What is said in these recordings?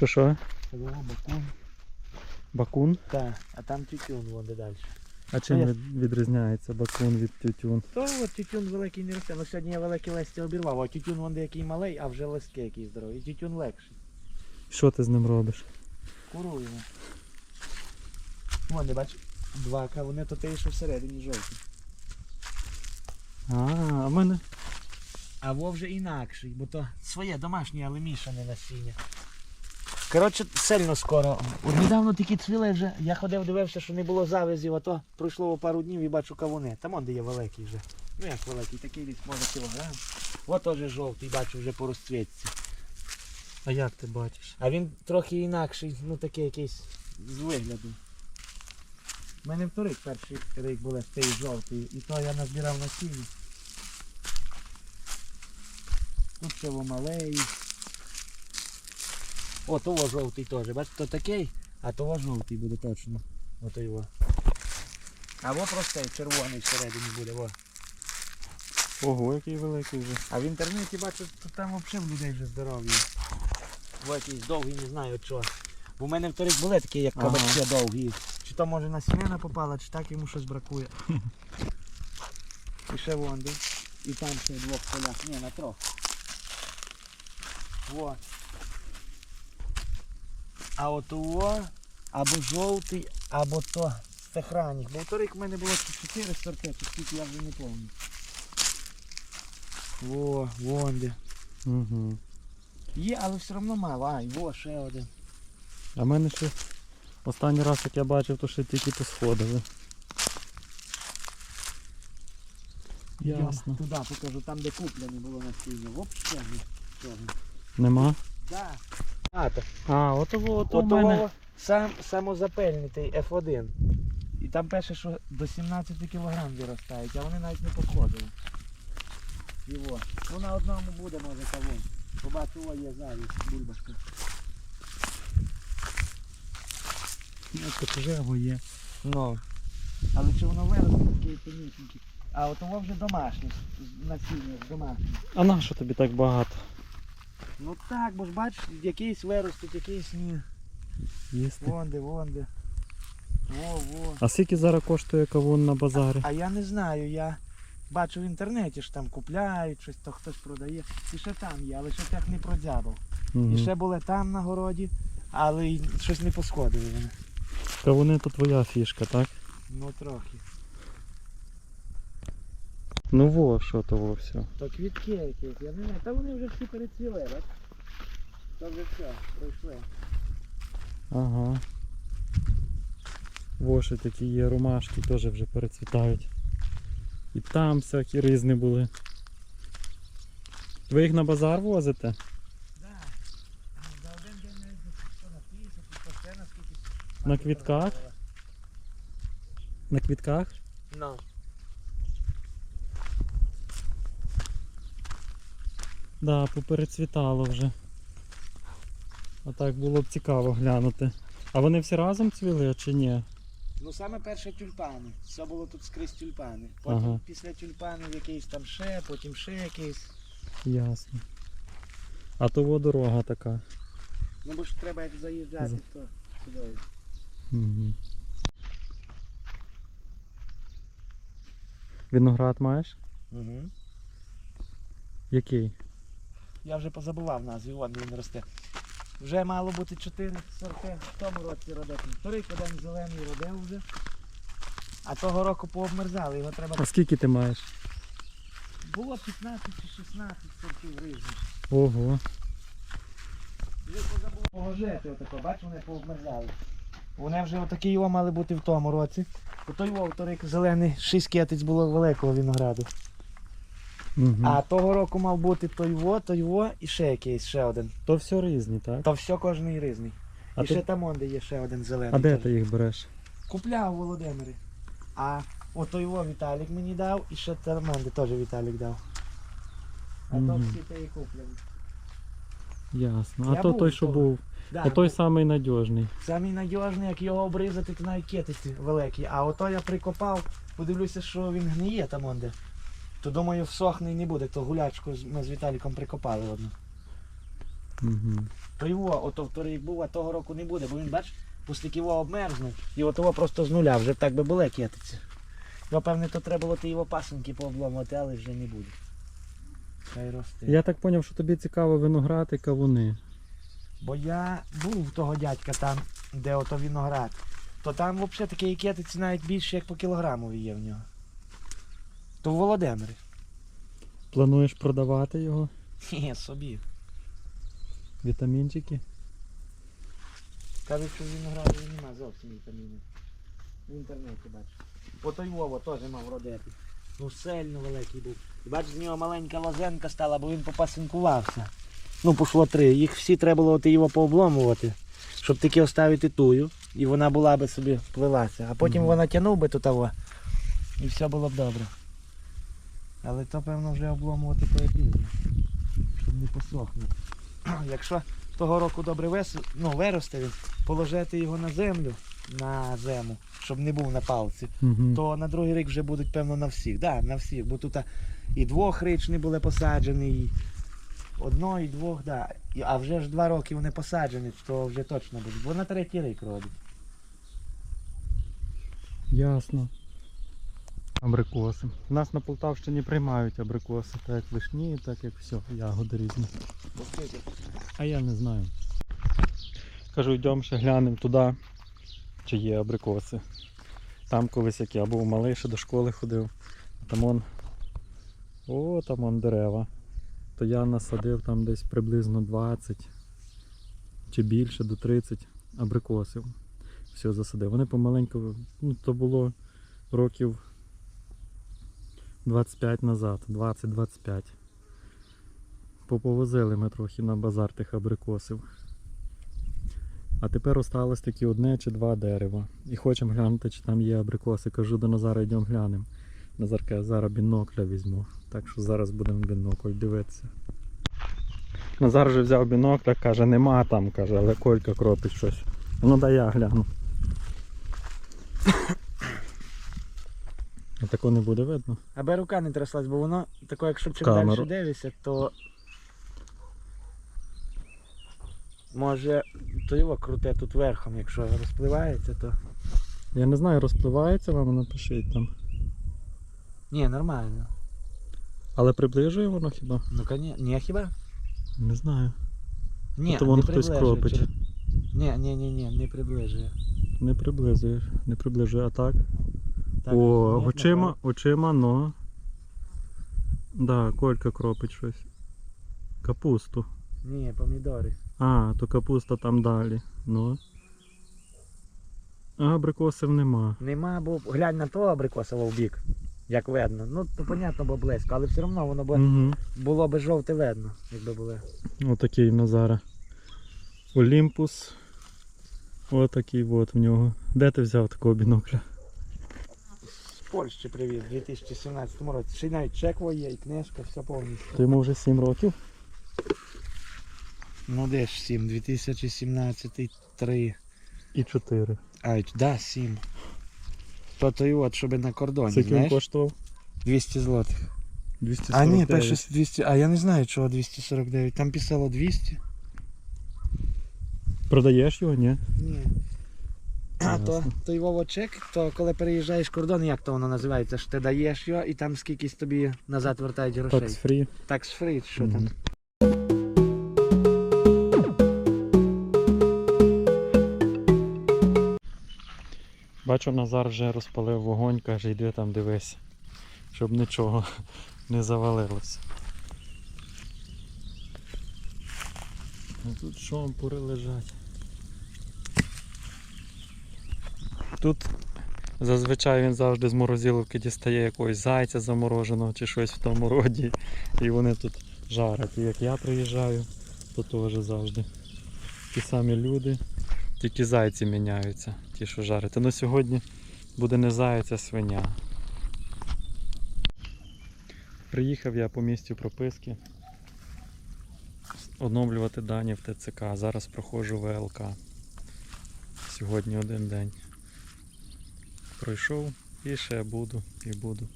Що що? Це було бакун. Бакун? Так, а там тютюн вон де далі. А чим від- відрізняється бакун від тютюн? То от тютюн великий не росте. Ну сьогодні я великі листя обірвав, а тютюн вон який малий, а вже листки який здорові. І тютюн легший. Що ти з ним робиш? Куруємо. Вон, де бач, два кавуни, то те, що всередині жовті. А, а в мене. А во вже інакший, бо то своє домашнє, але мішане насіння. Коротше, сильно скоро. От недавно такі цвіли вже. Я ходив, дивився, що не було завязів, а то пройшло пару днів і бачу кавуни. Там он де є великий вже. Ну як великий, такий десь може кілограм. От теж жовтий, бачу вже по розцвітці. А як ти бачиш? А він трохи інакший, ну такий якийсь з вигляду. У мене вторик перший рік був цей жовтий, і то я назбирав насіння. Тут ще малий. О, того жовтий теж. Бачите, то такий, а того жовтий буде точно. Ото його. А во простий червоний всередині буде, во. Ого, який великий вже. А в інтернеті бачу, то там взагалі в людей вже здорові. Бо якийсь довгий, не знаю чого. Бо в мене вторик були такі, як Ага. кабачки довгі. Чи то може на сімена попала, чи так йому щось бракує. І ще вон де. І там ще в двох полях. Ні, на трьох. Во. А от о, або жовтий, або то стехранік. Бо вторик в мене було чи чотири сорти, чи скільки я вже не пам'ятаю. Во, вон де. Угу. Є, але все одно мало. Ай, во, ще один. А в мене ще останній раз, як я бачив, то ще тільки посходили. Ясно. Туди покажу, там де куплене було насіння. Оп, ще не. Чого? Нема? Да. А, в Ото мене. Сам, самозапильний той F1. І там пише, що до 17 кг виростають, а вони навіть не походили. Його. Ну на одному буде, може, кавун. Побачу, о, є завість, бульбашка. Тут вже його є. Ну. Але чи воно виросте такий тонюсенький? А от воно вже домашнє, насіння домашнє. А на що тобі так багато? Ну так, бо ж бачиш, якийсь виростуть, якийсь ні. Їсти. Вон де, вон де. Во, во. А скільки зараз коштує кавун на базарі? А я не знаю, я бачу в інтернеті, що там купляють, щось то хтось продає. І ще там є, але ще так не продзябав. Мгм. І ще були там на городі, але й щось не посходили вони. Кавуни то твоя фішка, так? Ну трохи. Ну во, що то во все. То квітки якісь, я не знаю. Та вони вже всі перецвіли, бач? То вже все, пройшли. Ага. Во ще такі є ромашки, теж вже перецвітають. І там всякі різні були. Ви їх на базар возите? Да. За один день то ще наскільки. На квітках? На квітках? Ну. Да, поперецвітало вже. А так було б цікаво глянути. А вони всі разом цвіли чи ні? Ну саме перше тюльпани. Все було тут скрізь тюльпани. Потім Ага. після тюльпанів якийсь там ще, потім ще якийсь. Ясно. А то во дорога така. Ну бо ж треба як заїжджати, За- то сюди. Угу. Виноград маєш? Угу. Який? Я вже позабував назві, вон він росте. Вже мало бути 4 сорти в тому році родити. Торік один зелений родив вже. А того року пообмерзали, його треба. А скільки ти маєш? Було 15 чи 16 сортів різних. Ого. Вже позабував погожити отако, бач, вони пообмерзали. Вони вже отакі його мали бути в тому році. У той вов зелений 6 кетиць було великого винограду. Угу. А того року мав бути той во, той во і ще якийсь, ще один. То все різні, так? То все кожний різний. А і ти- ще там он, де є ще один зелений. А де теж. ти їх береш? Купляв у Володимирі. А ото його Віталік мені дав і ще Терменди теж Віталік дав. А то Мгм. всі те і куплені. Ясно. А Я то був той, що того. був. Да, То той самий надіжний. Самий надіжний, як його обрізати, то навіть кетиці великі. А ото я прикопав, подивлюся, що він гниє там онде. То думаю, всохне і не буде, то гулячку ми з Віталіком прикопали одну. Угу. То його, ото вторий був, а того року не буде, бо він, бач, його обмерзнув, і от його просто з нуля, вже так би було кититься. Його, певне, то треба було ті його пасенки пообломувати, але вже не буде. Хай росте. Я так зрозумів, що тобі цікаво виноград і кавуни. Бо я був в того дядька там, де ото виноград. То там взагалі такі китиці навіть більше, як по кілограмові є в нього. То в Володимирі. Плануєш продавати його? Ні, собі. Вітамінчики? Кажуть, що в винограді нема зовсім вітамінів. В інтернеті бачиш. Той Вова теж мав родити. Ну сильно великий був. І бачиш, з нього маленька лозенка стала, бо він попасинкувався. Ну, пішло три. Їх всі треба було от його пообломувати, щоб таки оставити тую. І вона була би собі плилася. А потім Мгм. вона тягнув би тут того. І все було б добре. Але то, певно, вже обломувати поетізм, щоб не посохнути. Якщо того року добре вес... ну, виросте він, положити його на землю, на зиму, щоб не був на палці, Угу. то на другий рік вже будуть, певно, на всіх. Да, на всіх. Бо тут і двохрічні були посаджені, і одно, і двох, да. А вже ж два роки вони посаджені, то вже точно будуть. Бо на третій рік родить. Ясно. Абрикоси. У нас на Полтавщині приймають абрикоси, так як вишні, так як все, ягоди різні. А я не знаю. Кажу, йдемо ще глянемо туди, чи є абрикоси. Там колись як я був малий, ще до школи ходив. Там он. О, там он дерева. То я насадив там десь приблизно 20 чи більше до 30 абрикосів. Все засадив. Вони помаленьку, ну то було років 25 назад, 20-25. Поповозили ми трохи на базар тих абрикосів. А тепер осталось такі одне чи два дерева. І хочемо глянути, чи там є абрикоси. Кажу до Назара, йдемо глянемо. Назар каже, зараз бінокля візьму. Так що зараз будемо бінокль дивитися. Назар вже взяв бінокля, каже, нема там, каже, але Колька кропить щось. Ну дай я гляну. А тако не буде видно. Аби рука не тряслась, бо воно таке, якщо чим камеру. далі дивишся, то може то його круте тут верхом, якщо розпливається, то. Я не знаю, розпливається вам, напишіть там. Ні, нормально. Але приближує воно хіба? Ну коні... Ні, хіба? Не знаю. Ні, То вон не хтось приближує. кропить. Чи- Ні, ні, ні, ні, не приближує. Не приблизує, не приближує, а так. О, очима, очима, но. Да, Колька кропить щось. Капусту. Ні, помідори. А, то капуста там далі. Ну. А абрикосів нема. Нема, бо глянь на того абрикосового в бік, як видно. Ну, то понятно, бо близько, але все одно воно б Угу. було б жовте видно, якби було. Отакий Назара. Олімпус. Отакий от в нього. Де ти взяв такого бінокля? Польщі привіз у 2017 році. Ще й навіть чеково є, і книжка, все повністю. То йому вже 7 років. Ну де ж 7, 2017 3. І 4. А, да, 7. То той от, щоб на кордоні, Скільки він знаєш? коштував? 200 злотих. 249. А ні, перше 200, а я не знаю, чого 249. Там писало 200. Продаєш його, ні? Ні. А то той Вовочек, то коли переїжджаєш кордон, як то воно називається? Що ти даєш його і там скількись тобі назад вертають грошей. Такс фрі. Такс фрі, що там. Бачу, Назар вже розпалив вогонь, каже, йди там дивись, щоб нічого не завалилося. А тут шомпури лежать. Тут зазвичай він завжди з морозиловки дістає якогось зайця замороженого чи щось в тому роді. І вони тут жарять. І як я приїжджаю, то теж завжди. Ті самі люди, тільки зайці міняються, ті, що жарити. Ну сьогодні буде не заяць, а свиня. Приїхав я по місцю прописки оновлювати дані в ТЦК. Зараз проходжу ВЛК. Сьогодні один день. Пройшов і ще буду і буду.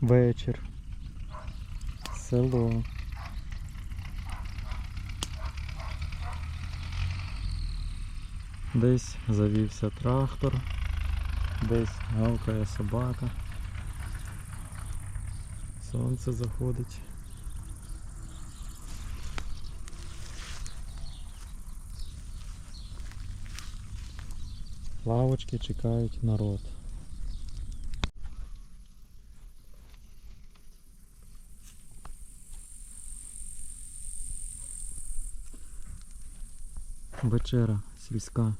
Вечір. Село. Десь завівся трактор, десь гавкає собака. Сонце заходить. Лавочки чекають народ. Вечера сільська.